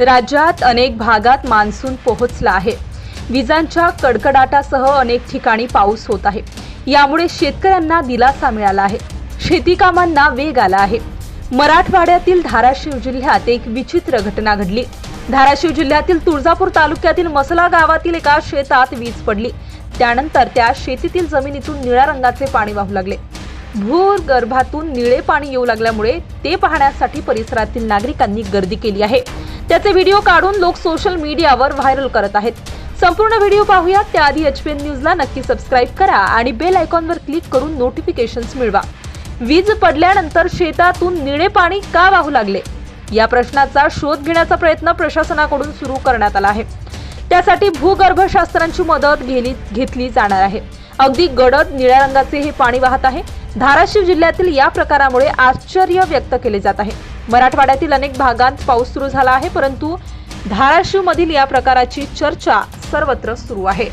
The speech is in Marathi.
राज्यात अनेक भागात मान्सून पोहोचला आहे. विजांच्या कडकडाटासह अनेक ठिकाणी पाऊस होत आहे. यामुळे शेतकऱ्यांना दिलासा मिळाला आहे. शेती कामांना वेग आला आहे. मराठवाड्यातील धाराशिव जिल्ह्यात एक विचित्र घटना घडली. धाराशिव जिल्ह्यातील तुळजापूर तालुक्यातील मसला गावातील एका शेतात वीज पडली. त्यानंतर त्या शेतीतील जमिनीतून निळ्या रंगाचे पाणी वाहू लागले. भूगर्भातून निळे पाणी येऊ लागल्यामुळे ते पाहण्यासाठी परिसरातील नागरिकांनी गर्दी केली आहे. त्याचे व्हिडिओ काढून लोक सोशल मीडियावर व्हायरल करत आहेत. संपूर्ण व्हिडिओ पाहूया त्याआधी एच पी एन न्यूजला नक्की सबस्क्राईब करा आणि बेल आयकॉनवर क्लिक करून नोटिफिकेशन्स मिळवा. वीज पडल्यानंतर शेतातून निळे पाणी का वाहू लागले? या प्रश्नाचा शोध घेण्याचा प्रयत्न प्रशासनाकडून सुरू करण्यात आला आहे. त्यासाठी भूगर्भशास्त्रांची मदत घेली घेतली जाणार आहे. अगदी गडद निळ्या रंगाचे हे पाणी वाहत आहे. धाराशिव जिल्ह्यातील या प्रकारामुळे आश्चर्य व्यक्त केले जात आहे. मराठवाड्यातील अनेक भागांत पाऊस सुरू झाला आहे परंतु धाराशिव मधील या प्रकाराची चर्चा सर्वत्र सुरू आहे.